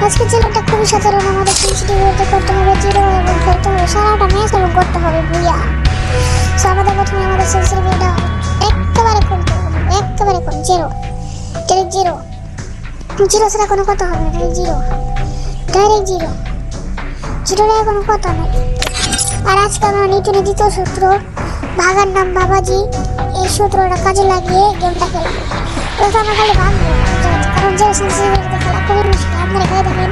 আজকে চ্যালেঞ্জটা খুবই আমাদের সেন্সিটিভিটি করতে হবে জিরো এবং হবে, সারাটা ম্যাচ এবং করতে হবে বুইয়া সো আমাদের আমাদের সেন্সিটিভিটিটা একেবারে কম একেবারে কম জিরো ডাইরেক্ট জিরো জিরো ছাড়া কোনো কথা হবে না জিরো। Direct zero. জিরো নিয়ে কোনো কথা নেই আর আজকে আমরা নিউটনের দ্বিতীয় সূত্র। ভাগার নাম বাবাজি। এই সূত্রটা কাজে লাগিয়ে গেমটা খেলব ওটা আমরা খালি ভাঙবো কারণ যে খেলা খুবই মুশকিল। দেখেন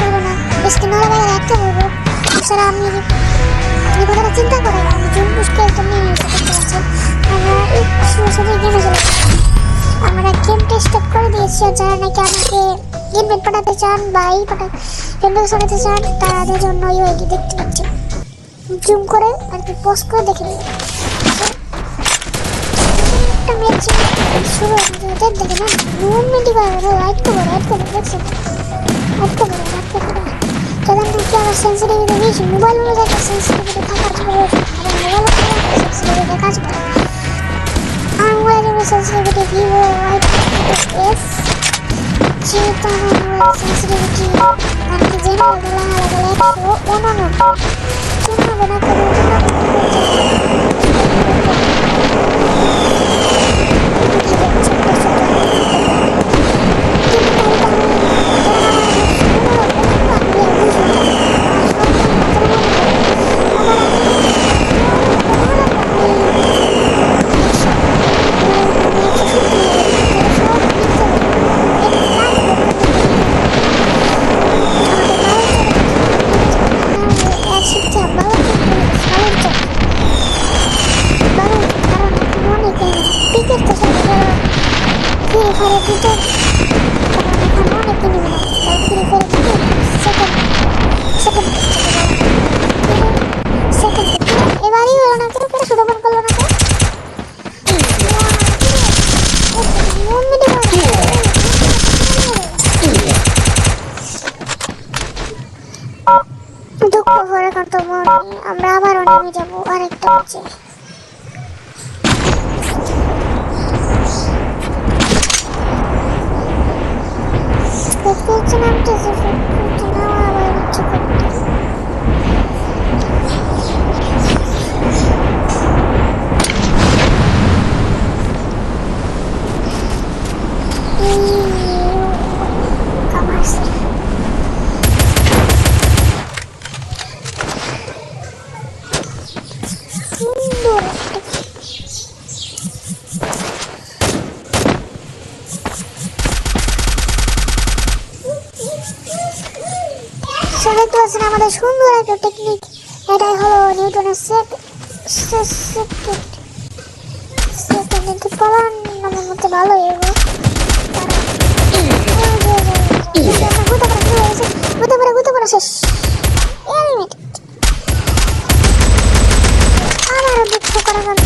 করব না। বেশি রাখতে বলব তাছাড়া আমি এই কথাটা চিন্তা করে আমি জুন পুষ্কে একটা নিয়ে করতে পারছি। আমরা এই গেমে চলে আমরা গেমটা স্টার্ট করে দিয়েছি যারা নাকি আমাকে গেম পাঠাতে চান বা এই পাঠা ফেসবুকে পাঠাতে চান, তাদের জন্য এই আইডি দেখতে পাচ্ছি। জুম করে আর কি পোস্ট করে দেখে নেবেন একটা ম্যাচ শুরু হতে দেখে না মুভমেন্টই করে না লাইট করে লাইট করে দেখছেন লাইট করে লাইট করে যাদের নাকি আমার সেন্সিটিভিটি বেশি মোবাইল মধ্যে একটা সেন্সিটিভিটি থাকার এবং মোবাইল সেন্সিটিভিটি কাজ করে। I'm waiting for sensitivity. You will like this. Cheetah will sensitivity. ನನಗೆ ಜನ ಅದೆಲ್ಲ ಆಗಲ್ಲ ಏನೋ ನೋಡ್ಕೊ ಜನ ಬೆನಕೋದು Ciao আমাদের সুন্দর একটা টেকনিক এটাই হলো নিউটনের সেট সেকেন্ড পলান নামের মধ্যে ভালো এগো গুতে পারে গুতে পারে শেষ দুঃখ করা গেল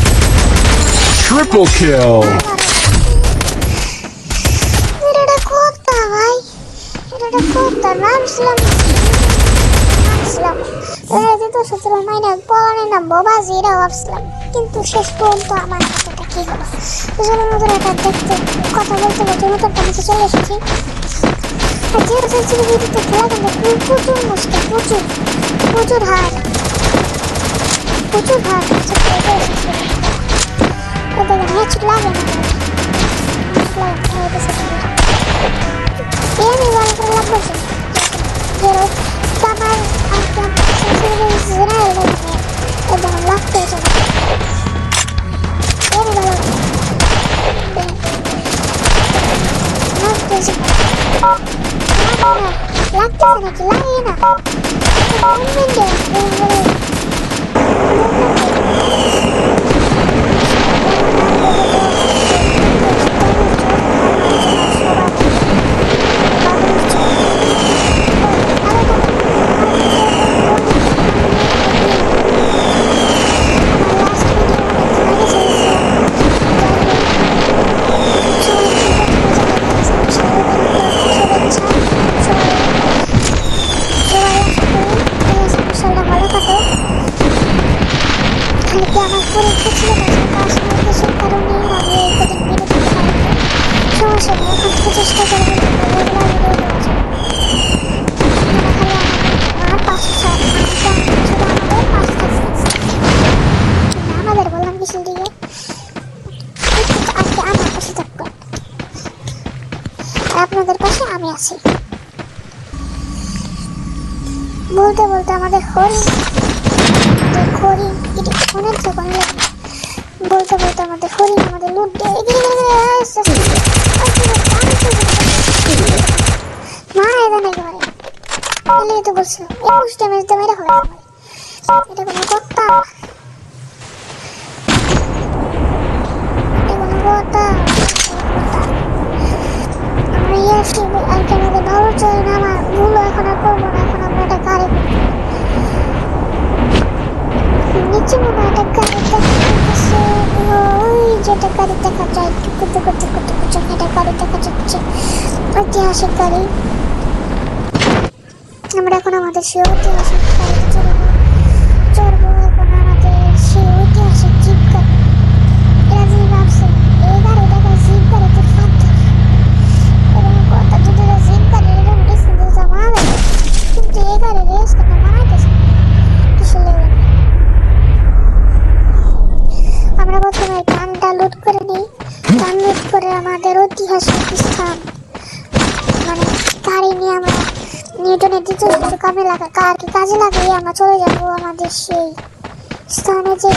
Triple kill! এটা কোথা ভাই? এটা কোথা নামছিলাম ভাবছিলাম। রাইতে তো সতেরো মাইনাস বলানের নাম বাবাজি এটাও ভাবছিলাম। কিন্তু শেষ পর্যন্ত আমার কাছে কী হলো? দুজনের মতন এটা দেখতে কথা বলতে বলতে মতন কাছে চলে এসেছি। আর যে ছিল ভিডিওতে খেলা কিন্তু প্রচুর মুশকিল, প্রচুর প্রচুর হার প্রচুর হার কাছে চলে এসেছে しづらいなんで、えばラッページが、夜だな。で、ラッページが、だから、ラッページが嫌いだ。半分では全然、বলতে বলতে আমাদের হরিণ আমাদের লুট দিয়ে এগিয়ে গেলে আস্তে আস্তে মারা এদের তো বলছিলাম একুশ ড্যামেজ দিয়ে মেরে হবে এটা কোনো কথা। এটা কোনো কথা, আমরা ইয়াসি আর কি ভালো চলে না, আমার ভুল এখন আর করব না, এখন আমরা এটা গাড়ি নিচে দেখা যাচ্ছে ওই যেটা গাড়ি দেখা যায়, টুকু টুকু টুকু টুকু একটা গাড়ি দেখা যাচ্ছে। ঐতিহাসিক গাড়ি। আমরা এখন আমাদের সেই ঐতিহাসিক গাড়িতে চড়বো। চড়বো এখন আমাদের সেই ঐতিহাসিক জিপ গাড়ি। এরা যে ভাবছে কিন্তু মানাইতেছে কিছু লেগে না আমরা প্রথমে লুট করে নিই। লুট করে আমাদের ঐতিহাসিক স্থান। মানে গাড়ি নিয়ে আমরা নিউটনের দ্বিতীয় সূত্র কামে লাগা কার কি কাজে লাগিয়ে আমরা চলে যাব আমাদের সেই স্থানে যে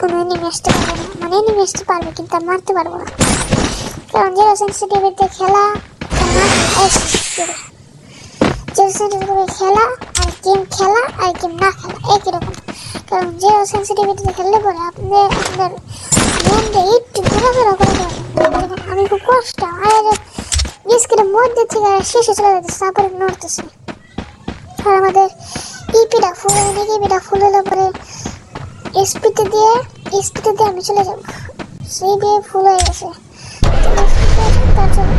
কোনো এনিমি আসতে পারবে না। মানে এনিমি আসতে পারবে কিন্তু মারতে পারব না। কারণ জিরো সেন্সিটিভিতে খেলা জিরো সেন্সিটিভিতে খেলা আর গেম খেলা আর গেম না খেলা একই রকম। কারণ জিরো সেন্সিটিভিটিতে খেললে পরে আপনাদের আপনাদের মনটা একটু ঘোরাফেরা করে আমি খুব কষ্ট, আর স্ক্রিনের মধ্যে থেকে শেষে চলে যাচ্ছে তারপরে নড়তেছে। আর আমাদের ইপিটা ফুল হয়ে নাকি ইপিটা ফুল হলে পরে এসপিতে দিয়ে এসপিতে দিয়ে আমি চলে যাব। সেই দিয়ে ফুল হয়ে গেছে। তার জন্য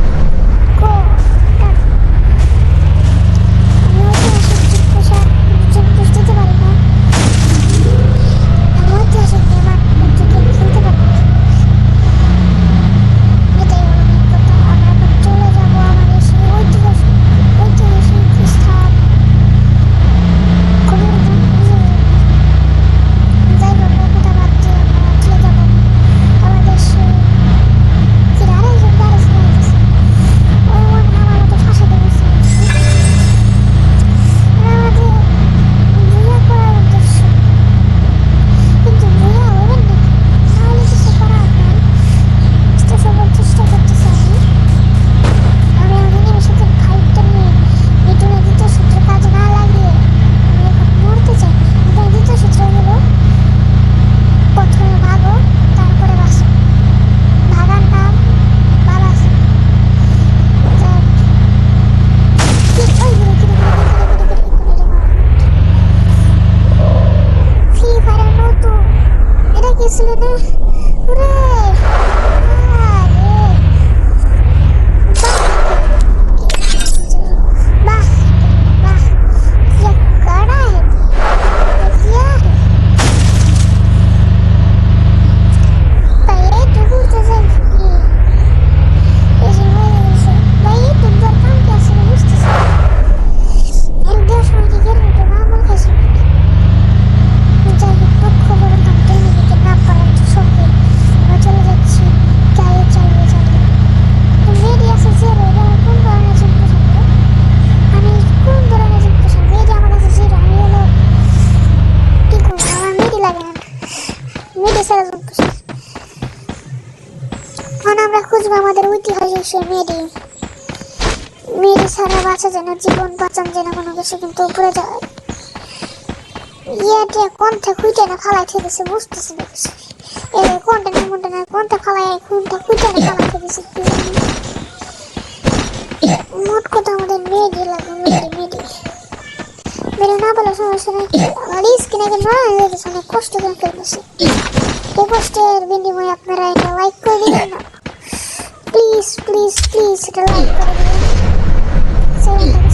এখন আমরা খুঁজবো আমাদের ঐতিহাসিক সে মেয়েটি মেয়েটি ছাড়া বাঁচা যেন, জীবন বাঁচান যেন কোনো কিছু কিন্তু উপরে যায়। ইয়াতে কোনটা খুঁজে না ফালাই থেকে দিছে বুঝতেছি না কিছু। এ, কোনটা না কোনটা না, কোনটা ফালাই কোনটা খুঁজে না ফালাই থেকে দিছে কি জানি। মোট কথা আমাদের মেয়েটি লাগে মেয়েটি মেয়েটি মেরে না বলে সমস্যা নেই। অনেক কষ্ট করে ফেলতেছি। এই কষ্টের বিনিময়ে আপনারা এটা লাইক করে দিবেন না। প্লিজ প্লিজ প্লিজ এটা লাইক করে দিবেন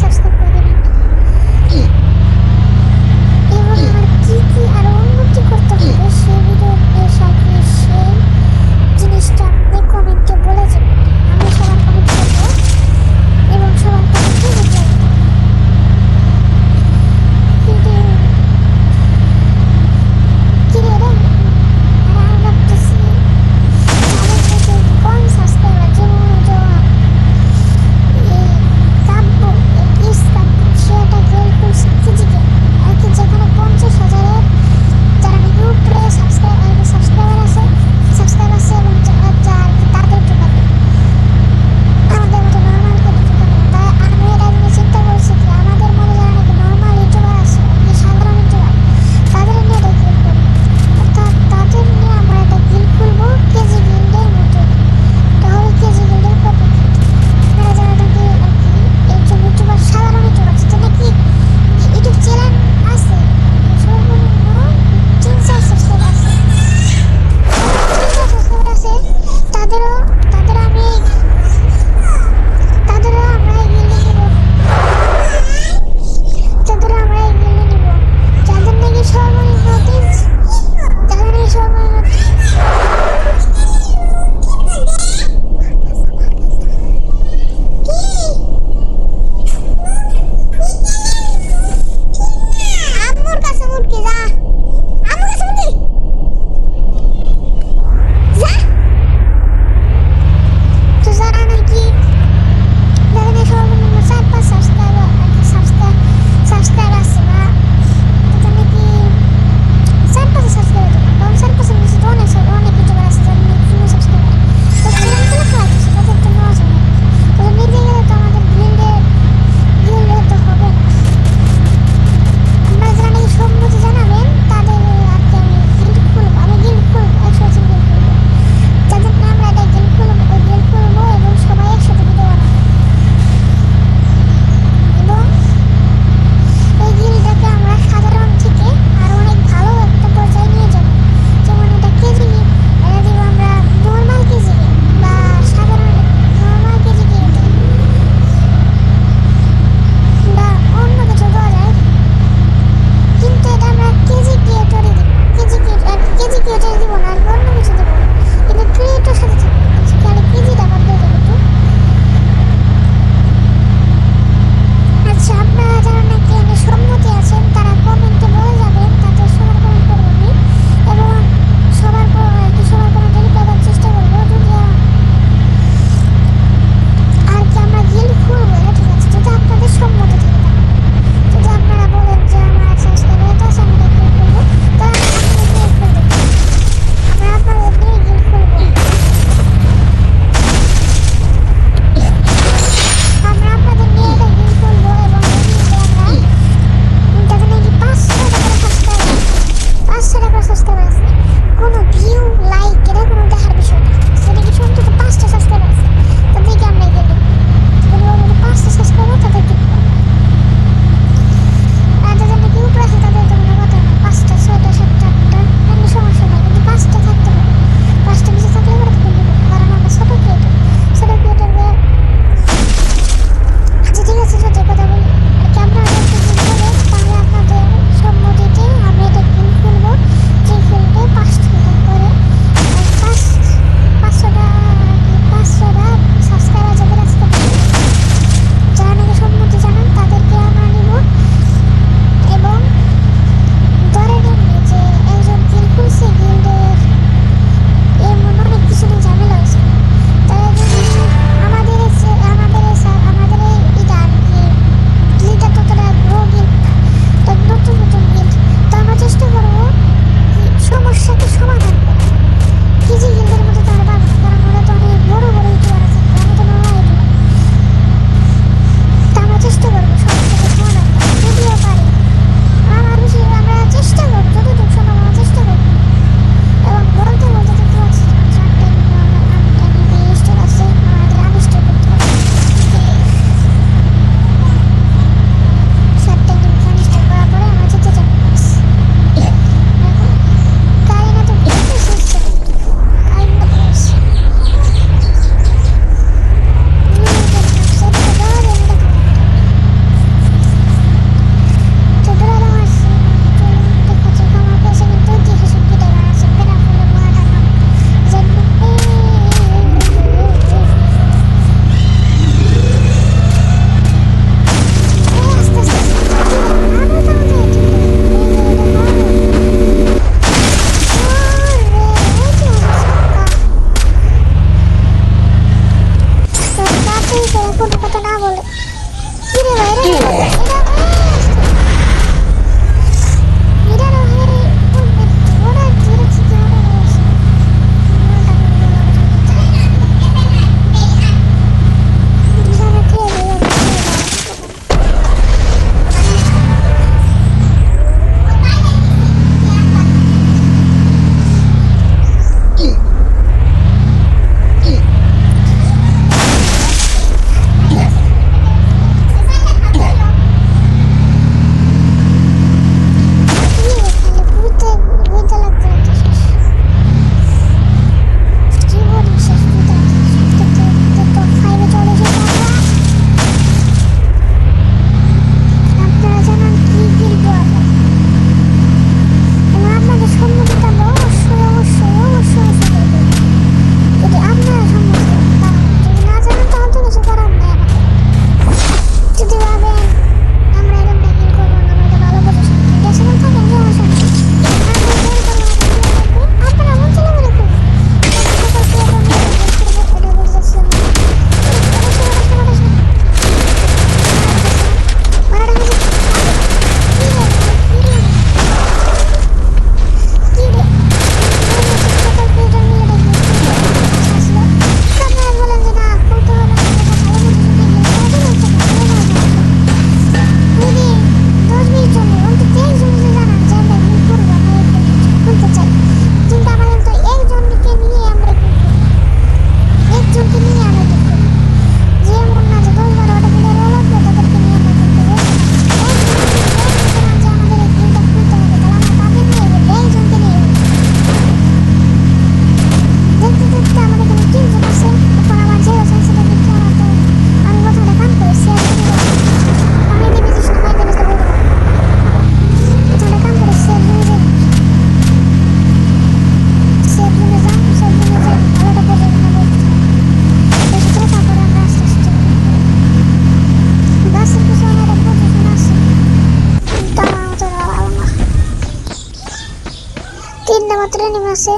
আছে?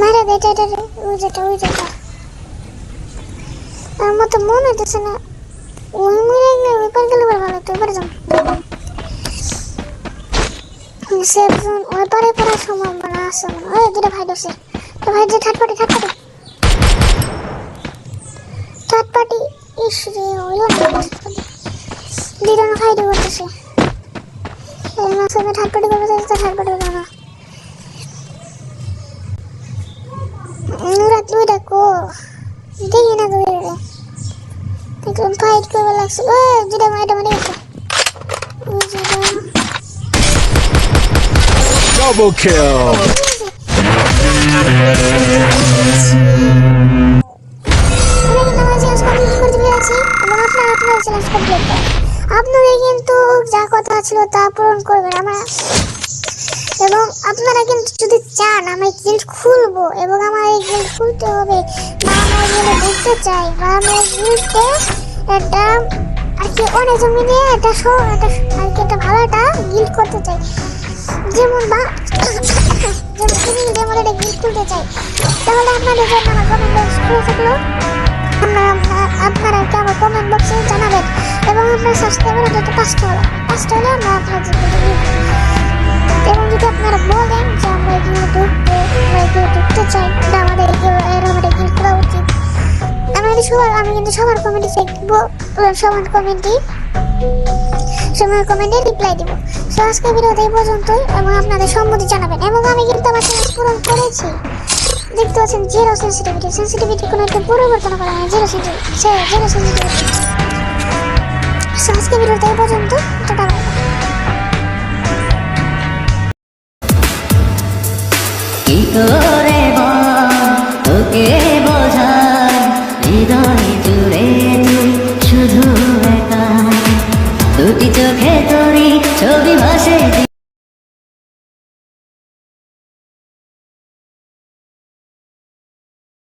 মারা এটা এটা ওই যেটা ওই যেটা আমার মতো মনে হইতেছে না। ওই মরে গেলে ওই পার গেলে ভালো হতো এবার যান ওই পারে পড়ার সম্ভাবনা আছে। ওই দুটো ভাই দোষে তো ভাই, যে third party third party third party ইস রে, ওই দুজন ফাইট করতেছে এই মাসে থার্ড পার্টি করবে তো থার্ড পার্টি করবে না। তুই দেখো দেখি না রে দেখলাম ফাইট করবে লাগছে যেটা মাইটা মারি গেছে ওই Double kill. আপনারা কিন্তু যা কথা ছিল তা পূরণ করবেন আমরা এবং আপনারা কিন্তু যদি চান, আমি গিল্ড খুলবো এবং আমার এই গিল্ড খুলতে হবে, বা আমরা গিল্ডে ঢুকতে চাই, বা আমরা গিল্ডে একটা আর কি অনেক জমি নিয়ে একটা শো একটা আর কি একটা ভালো একটা গিল্ড করতে চাই। যেমন বা, যেমন যদি আমার একটা গিল্ড খুলতে চাই, তাহলে আপনাদের জন্য আমার কমেন্ট বক্স খুলে থাকল। আপনারা কি আমার কমেন্ট বক্সে জানাবেন এবং আপনার সাবস্ক্রাইবার যত পাঁচটা হলো, পাঁচটা হলে আমরা জীবনে এবং যদি আপনারা বলেন যে আমরা এগুলো ঢুকবো আমরা এগুলো ঢুকতে চাই বা আমাদের এগুলো এরকম একটা গিল্ড করা উচিত। আমি কিন্তু সবার, আমি কিন্তু সবার কমেন্টে দেখব সবার কমেন্টই সময় কমেন্টে রিপ্লাই দিব। সো আজকে ভিডিওতে এই পর্যন্তই, এবং আপনাদের সম্মতি জানাবেন। এবং আমি কিন্তু আমার চ্যানেল পূরণ করেছি। দেখতে পাচ্ছেন জিরো সেন্সিটিভিটি সেন্সিটিভিটি কোনো একটা পরিবর্তন করা হয় zero sensitivity zero sensitivity so আজকে ভিডিওতে এই পর্যন্ত। টাটা তোরে বল তোকে বোঝাই হৃদয় জুড়ে তুই শুধু একা। দুটি চোখে তোরি ছবি ভাসে